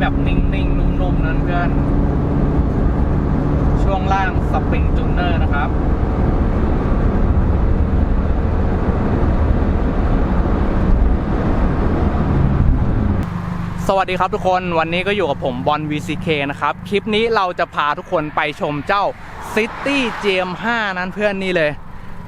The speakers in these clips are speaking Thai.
แบบนิ่ง ๆ นุ่ม ๆ นั้นเพื่อน ช่วงล่างสปริงจูเนอร์นะครับสวัสดีครับทุกคนวันนี้ก็อยู่กับผมบอล VCK นะครับ คลิปนี้เราจะพาทุกคนไปชมเจ้า City GM5 นั้นเพื่อนนี่เลย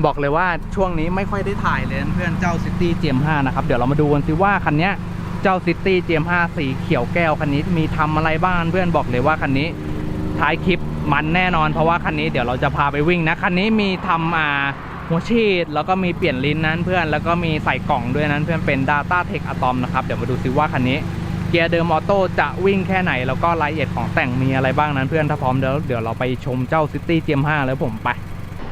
บอกเลยว่าช่วงนี้ไม่ค่อยได้ถ่ายเลยนะเพื่อนเจ้า City GM5 นะครับ เดี๋ยวเรามาดูกันสิว่าคันนี้ เนี้ยเจ้า City GM5 สีเขียวแก้วคันนี้มีทำอะไรบ้างเพื่อนบอกเลยว่าคันนี้ท้ายคลิปมันแน่นอนเพราะว่าคันนี้เดี๋ยวเราจะพาไปวิ่งนะคันนี้มีทำอ่าหัวฉีดแล้วก็มีเปลี่ยนลิ้นนั้นเพื่อนแล้วก็มีใส่กล่องด้วยนั้นเพื่อนเป็น Data Tech Atom นะครับ เดี๋ยวมาดูซิว่าคันนี้เกียร์เดิมออโต้จะวิ่งแค่ไหน แล้วก็รายละเอียดของแต่งมีอะไรบ้างนั้นเพื่อนถ้าพร้อมเดี๋ยวเดี๋ยวเราไปชมเจ้า City GM5 แล้วผมไป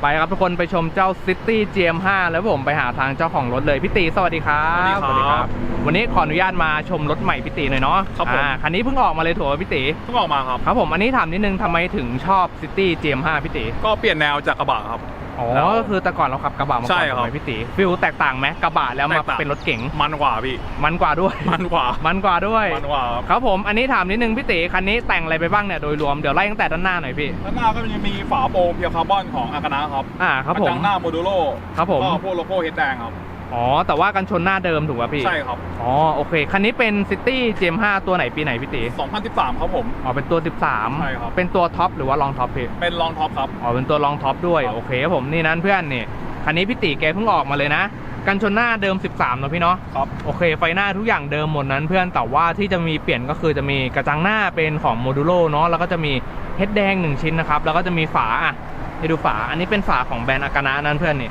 ไปครับทุกคนไปชมเจ้า City GM5 แล้วผมไปหาทางเจ้าของรถเลยพี่ตีสวัสดีครับสวัสดีครับ วันนี้ขออนุญาตมาชมรถใหม่พี่ตีหน่อยเนาะครับผมอ่าคันนี้เพิ่งออกมาเลยถูกไหมพี่ตีเพิ่งออกมาครับครับผมอันนี้ถามนิดนึงทำไมถึงชอบ City GM5 พี่ตีก็เปลี่ยนแนวจากกระบะครับ อ๋อแล้วก็คือแต่ก่อนเราขับกระบะมาใช่ก่อนครับ ถูกไหมพี่ตีฟิลแตกต่างไหมกระบะแล้วมาแตกต่างเป็นรถเก๋งมันกว่าพี่ มันกว่าด้วย มันกว่า มันกว่าด้วย มันกว่าครับครับผม อันนี้ถามนิดนึงพี่ตีคันนี้แต่งอะไรไปบ้างเนี่ยโดยรวม เดี๋ยวไล่ตั้งแต่ด้านหน้าหน่อยพี่ ด้านหน้าก็จะมีฝาโปรงเพียวคาร์บอนของอากานะครับอ่าครับกผระม จังหน้าโมดูโลครับผม ก็พวกโลโก้เฮดแดงครับ อ๋อ แต่ว่ากันชนหน้าเดิมถูกป่ะพี่ ใช่ครับอ๋อ โอเค คันนี้เป็น City GM5 ตัวไหนปีไหนพี่ตี2013ครับผม อ๋อ เป็นตัว 13 ใช่ครับ เป็นตัวท็อปหรือว่าลองท็อปพี่เป็นรองท็อปครับ อ๋อ เป็นตัวลองท็อปด้วยครับโอเคครับผมนี่นั้นเพื่อนนี่ คันนี้พี่ตีแกเพิ่งออกมาเลยนะ กันชนหน้าเดิม 13เนอะพี่เนาะ ครับ โอเค ไฟหน้าทุกอย่างเดิมหมดนั้นเพื่อน แต่ว่าที่จะมีเปลี่ยนก็คือจะมีกระจังหน้าเป็นของโมดูโลเนาะ แล้วก็จะมีเฮดแดงหนึ่งชิ้นนะครับ แล้วก็จะมีฝาอะให้ดูฝา อันนี้เป็นฝาของแบรนด์อากานะนั้นเพื่อนนี่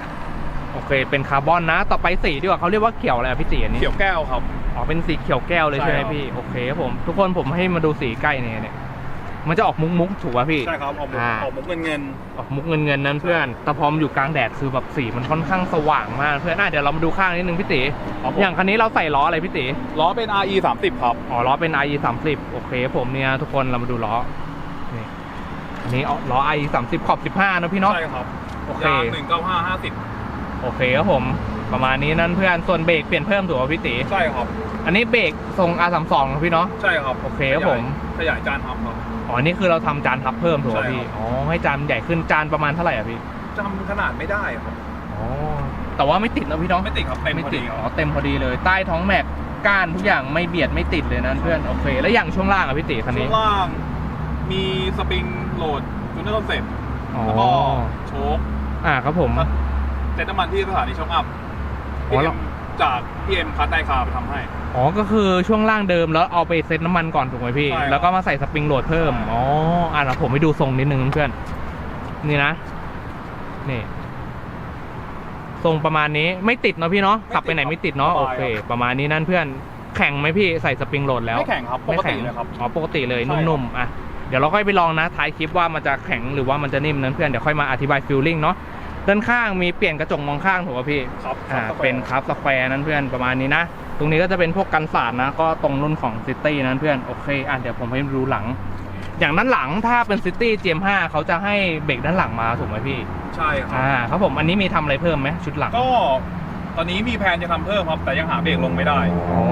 โอเค เป็นคาร์บอนนะ ต่อไปสีดีกว่าเขาเรียกว่าเขียวอะไรอะพี่ตีอันนี้ เขียวแก้วครับ อ๋อ เป็นสีเขียวแก้วเลยใช่ไหมใช่ครับ พี่ โอเคครับผม ทุกคนผมให้มาดูสีใกล้เนี่ยเนี่ย มันจะออกมุกมุกๆถูกป่ะพี่ ใช่ครับออกมุกอ่า ออกมุกเงินเงิน ออกมุกเงินเงินๆนั้นเพื่อน แต่พอมนอยู่กลางแดดคือแบบสีมันค่อนข้างสว่างมาก เพื่อนอะเดี๋ยวเรามาดูข้างนิดนึงพี่ตีครับผม อย่างคันนี้เราใส่ล้ออะไรพี่ตีล้อเป็น RE 30ครับ อ๋อล้อเป็น IE 30โอเคผมเนี่ยทุกคนเรามาดูล้อ นี่อันนี้เอาล้อ IE 30ขอบ15นะพี่เนาะ ใช่ครับโอเค ยาง195 โอเคครับผมประมาณนี้นั่นเพื่อนส่วนเบรกเปลี่ยนเพิ่มถูกป่ะพี่ตี50ใช่ครับอันนี้เบรกทรง R32 นะพี่เนาะใช่ครับโอเคครับผมขยายจานทับครับอ๋อนี่คือเราทำจานทับเพิ่มถูกป่ะใช่พี่ครับอ๋อให้จานใหญ่ขึ้นจานประมาณเท่าไหร่อะพี่จำขนาดไม่ได้ครับอ๋อแต่ว่าไม่ติดนะพี่เนาะไม่ติดครับเต็มไม่พอติดดีคอ๋อรับเต็มพอดีเลยใต้ท้องแม็กก้านทุกอย่างไม่เบียดไม่ติดเลยนั่นเพื่อนโอเคแล้วอย่างช่วงล่างอะพี่ตีคันช่นี้วงล่างมีสปริงโหลดจูเนอร์คอนเซ็ปต์อ๋อแล้วก็โชคอ่าครับผม เต็นน้ำมันที่สถานีโชคอัพอ๋พีอเอ็แล้วมจากพีเอ็มคัสไดคาร์ไปทำให้ อ๋อ ก็คือช่วงล่างเดิมแล้วเอาไปเซ็ตน้ำมันก่อนถูกไหมพี่ ใช่ครับแล้วก็มาใส่สปริงโหลดเพิ่ม ใช่ อ๋อ อะเดี๋ยวผมไปดูทรงนิดนึงเพื่อน นี่นะ นี่ ทรงประมาณนี้ไม่ติดเนาะพี่เนาะขับไปไหนไม่ติดเนาะโอเคประมาณนี้นั่นเพื่อน แข่งไหมพี่ใส่สปริงโหลดแล้ว ไม่แข็งครับปไม่กแข็ติงเลยครับ อ๋อ ปกติเลยใช่ครับ นุ่มๆ อะ เดี๋ยวเราค่อยไปลองนะ ท้ายคลิปว่ามันจะแข็งหรือว่ามันจะนิ่มนั้นเพื่อน เดี๋ยวค่อยมาอธิบายฟิลลิ่งเนาะ ด้านข้างมีเปลี่ยนกระจกมองข้างถูกป่ะพี่ครับอ่าครับเป็นครับสแควร์นั้นเพื่อนประมาณนี้นะ ตรงนี้ก็จะเป็นพวกกันสาดนะ ก็ตรงรุ่นของซิตี้นั้นเพื่อนโอเคอะเดี๋ยวผมให้ดูหลัง อย่างด้านหลังถ้าเป็นซิตี้ GM5 เขาจะให้เบรกด้านหลังมาถูกไหมพี่ ใช่ครับอ่าครับผมอันนี้มีทำอะไรเพิ่มไหมชุดหลังก็ตอนนี้มีแผนจะทำเพิ่มครับแต่ยังหาเบรกลงไม่ได้อ๋อ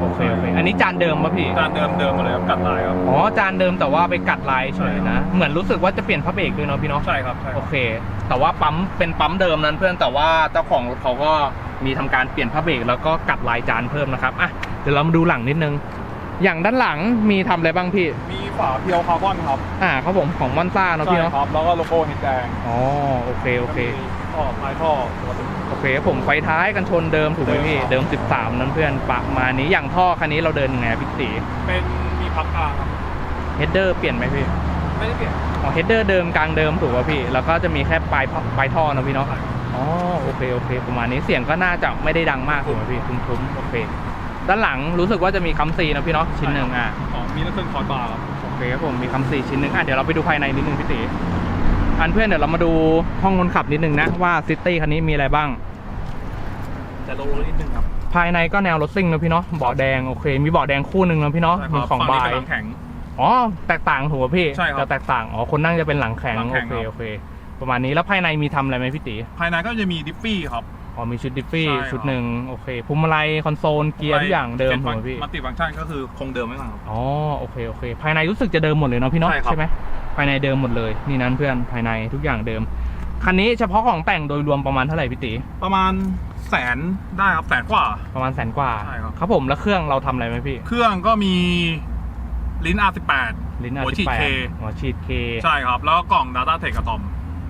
โอเคโอเคอันนี้จานเดิมป่ะพี่จานเดิมเดิมมาเลยครับกัดลายครับอ๋อจานเดิมแต่ว่าไปกัดลายเฉยใช่ครันะบเหมือนรู้สึกว่าจะเปลี่ยนพระเบรกด้วยเนาะพี่เนาะใช่ครับใช่คโอรับเค แต่ว่าปั๊มเป็นปั๊มเดิมนั้นเพื่อนแต่ว่าเจ้าของรถเขาก็มีทำการเปลี่ยนผ้าเบรกแล้วก็กัดลายจานเพิ่มนะครับอะเดี๋ยวเรามาดูหลังนิดนึง อย่างด้านหลังมีทำอะไรบ้างพี่ มีฝาเพียวคาร์บอนครับอ่าครับผมของมอนซ่าเนาะพี่ใช่เนาะครับแล้วก็โลโก้เฮดแดงอ๋อโอเคโอเคท่อท้ายท่อปกติโอเคผมไฟท้ายกันชนเดิมถูกไหมพี่เดิเดิมมครับ13 นั้นเพื่อนประมาณนี้อย่างท่อคันนี้เราเดินยังไงพี่ตีเป็นมีพักกลางครับเฮดเดอร์เปลี่ยนไหมพี่ ไม่ได้เปลี่ยนอ๋อเฮดเดอร์เดิมกลางเดิมถูกป่ะพี่ แล้วก็จะมีแค่ปลายท่อปลายท่อเนอะพี่เนาะอ๋อโอเคโอเค ประมาณนี้เสียงก็น่าจะไม่ได้ดังมากถูกไหมพี่ทุ้มๆโอเค ด้านหลังรู้สึกว่าจะมีคำซีนะพี่เนาะชิ้นหนึ่งอะอ๋อมีนักเครื่องคอร์ดบาร์ครับโอเคครับผมมีคำซีชิ้นหนึ่งอะเดี๋ยวเราไปดูภายในนิดนึงพี่ตีอันเพื่อนเดี๋ยวเรามาดูห้องคนขับนิดนึงนะว่าซิตี้คันนี้มีอะไรบ้างแต่โลนิดนึงครับภายในก็แนวรถซิ่งนะพี่เนาะเบาะแดงโอเค มีเบาะแดงคู่หนึ่งนะพี่เนาะใช่มีครับของฝั่บายนี้เป็นหลังแข็ง อ๋อ แตกต่างถูกป่ะพี่ใช่ครับจะแตกต่าง อ๋อ คนนั่งจะเป็นหลังแข็ง หลังโอแข็งเค ครับ โอเค ประมาณนี้ แล้วภายในมีทำอะไรไหมพี่ตีภายในก็จะมีดิฟฟี่ครับออ๋อ มีชุดดิฟฟี่ใช่ครับ ชุดหนึ่งโอเคพวงมาลัยคอนโซล เกียร์ทุกอย่างเดิมป็นถูกไหมพี่ มัลติฟังก์ชันก็คือคงเดิมไว้ก่อนครับ อ๋อ โอเค โอเค ภายในรู้สึกจะเดิมหมดเลยเนาะพี่เนาะใช่ครับ ไหม ภายในเดิมหมดเลย นี่นั้นเพื่อน ภายในทุกอย่างเดิม คันนี้เฉพาะของแต่งโดยรวมประมาณเท่าไหร่พี่ตีประมาณแสนได้ครับแสนกว่า ประมาณแสนกว่า ใช่ครับ ครับผม แล้วเครื่องเราทำอะไรไหมพี่ เครื่องก็มี ลิ้น R18 ลิ้นหัวฉีด R18 K หัวฉีดเคใช่ครับ แล้วก็กล่อง Data Tech อะตอม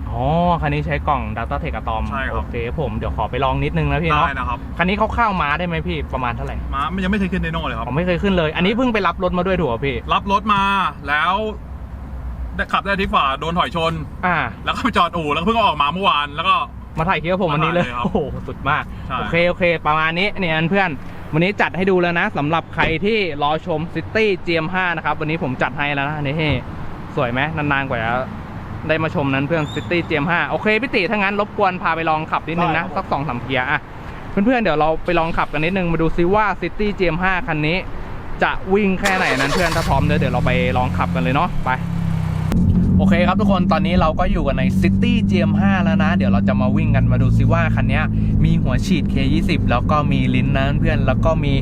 อ๋อ คันนี้ใช้กล่อง Data Tech Atom ใช่ครับ โอเคผมเดี๋ยวขอไปลองนิดนึงนะพี่ได้เนาะนะครับคันนี้คร่าวๆมาได้ไหมพี่ประมาณเท่าไหร่มามันยังไม่เคยขึ้นเดโน่เลยครับผมไม่เคยขึ้นเลย อันนี้เพิ่งไปรับรถมาด้วยถูกป่ะพี่ รับรถมาแล้วได้ขับได้ที่ฝ่าโดนถอยชน อ่า แล้วก็ไปจอดอู่แล้วก็เพิ่งเอาออกมาเมื่อวานแล้วก็ มาถ่ายคลิปกับผมวันนี้เลย มาถ่ายเลยครับโอ้โห สุดมาก ใช่ โอเค โอเค ประมาณนี้เนี่ยเพื่อน วันนี้จัดให้ดูแล้วนะสำหรับใครที่รอชม City GM5 นะครับ วันนี้ผมจัดให้แล้วนะนี่สวยไหมนานๆกว่าจะได้มาชมนั้นเพื่อน City GM5 โอเคพี่ติถ้างั้นรบกวนพาไปลองขับนิดนึงนะ สักสองสามเกียร์อะเพื่อนๆเดี๋ยวเราไปลองขับกันนิดนึงมาดูซิว่า City GM5 คันนี้ จะวิ่งแค่ไหนนั้นเพื่อนถ้าพร้อมเดี๋ยวเดี๋ยวเราไปลองขับกันเลยเนาะไป โอเคครับทุกคนตอนนี้เราก็อยู่กันใน City GM5 แล้วนะ เดี๋ยวเราจะมาวิ่งกันมาดูซิว่า คันนี้มีหัวฉีด K20 แล้วก็มีลิ้นนะเพื่อนแล้วก็มี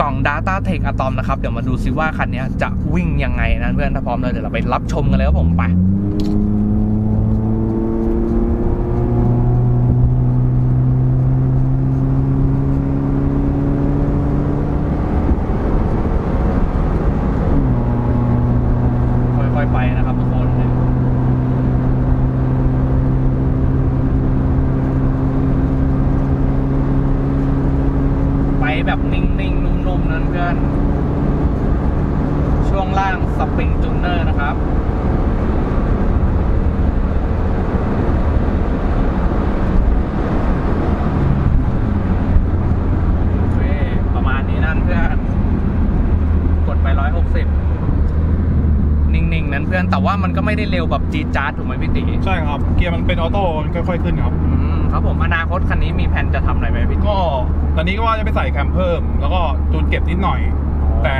กล่อง Data Tech Atom นะครับ เดี๋ยวมาดูซิว่า คันนี้จะวิ่งยังไงนะเพื่อนถ้าพร้อมแล้วเดี๋ยวเราไปรับชมกันเลยครับผมไป ค่อยๆไปนะครับทุกคน ไปแบบนิ่งๆ นุ่มๆนั้นเพื่อนช่วงล่างสปริงจูเนอร์นะครับ โอเค ประมาณนี้นั่นเพื่อน กดไปร้อยหกสิบนิ่งๆ นั้นเพื่อนแต่ว่ามันก็ไม่ได้เร็วแบบจี๊ดจ๊าดถูกไหมพี่ตีใช่ครับ เกียร์มันเป็นออโต้มันค่อยๆขึ้นครับ อืมครับผมอนาคตคันนี้มีแผนจะทำอะไรไหมพี่ตีก็ตอนนี้ก็ว่าจะไปใส่แคมเพิ่ม แล้วก็จูนเก็บนิดหน่อย แต่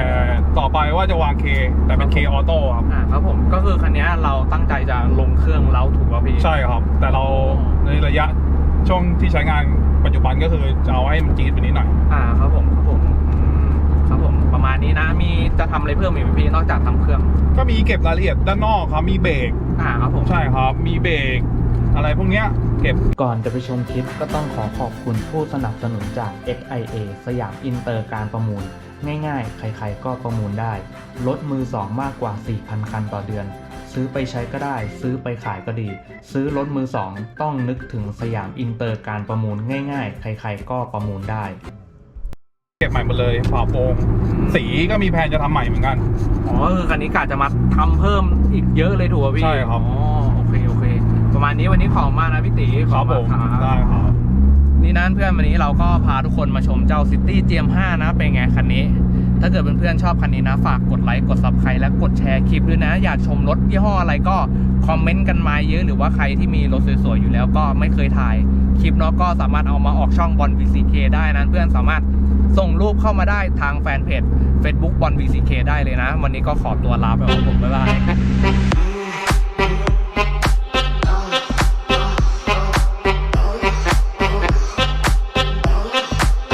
ต่อไปว่าจะวางเคแต่เป็นเคออโต้ครับ อ่าครับผมก็คือคันนี้เราตั้งใจจะลงเครื่องแล้วถูกป่ะพี่ ใช่ครับ แต่เราในระยะช่วงที่ใช้งานปัจจุบันก็คือจะเอาให้มันจี๊ดไปนิดหน่อย อ่าครับผมครับผมอืมครับผม ประมาณนี้นะ มีจะทำอะไรเพิ่มอีกไหมพี่นอกจากทำเครื่อง ก็มีเก็บรายละเอียดด้านนอกครับ มีเบรก อ่าครับผม ใช่ครับ มีเบรก อะไรพวกเนี้ย เก็บ ก่อนจะไปชมคลิปก็ต้องขอขอบคุณผู้สนับสนุนจาก XIA สยามอินเตอร์การประมูล ง่ายๆ ใครๆ ก็ประมูลได้รถมือสองมากกว่า 4,000 คันต่อเดือน ซื้อไปใช้ก็ได้ ซื้อไปขายก็ดี ซื้อรถมือสองต้องนึกถึงสยามอินเตอร์การประมูลง่ายๆ ใครๆ ก็ประมูลได้เก็บใหม่หมดเลยฝาโปรงสีก็มีแผนจะทำใหม่เหมือนกัน อ๋อคือคันนี้กะจะมาทำเพิ่มอีกเยอะเลยถูกป่ะพี่ ใช่ครับอ๋อโอเคโอเค ประมาณนี้วันนี้ขอบคุณมากนะพี่ตีขอบคุณมากได้ครับนี่นั้นเพื่อนวันนี้เราก็พาทุกคนมาชมเจ้า City GM5 นะ เป็นไงคันนี้ ถ้าเกิดเพื่อนๆชอบคันนี้นะ ฝากกดไลค์กด Subscribe และกดแชร์คลิปด้วยนะ อยากชมรถยี่ห้ออะไรก็คอมเมนต์กันมาเยอะหรือว่าใครที่มีรถสวยๆอยู่แล้วก็ไม่เคยถ่ายคลิปเนาะก็สามารถเอามาออกช่องบอล VCK ได้นะเพื่อนสามารถ ส่งรูปเข้ามาได้ทางแฟนเพจ Facebook บอล VCK ได้เลยนะ วันนี้ก็ขอตัวลาไปก่อนผมบ๊ายบาย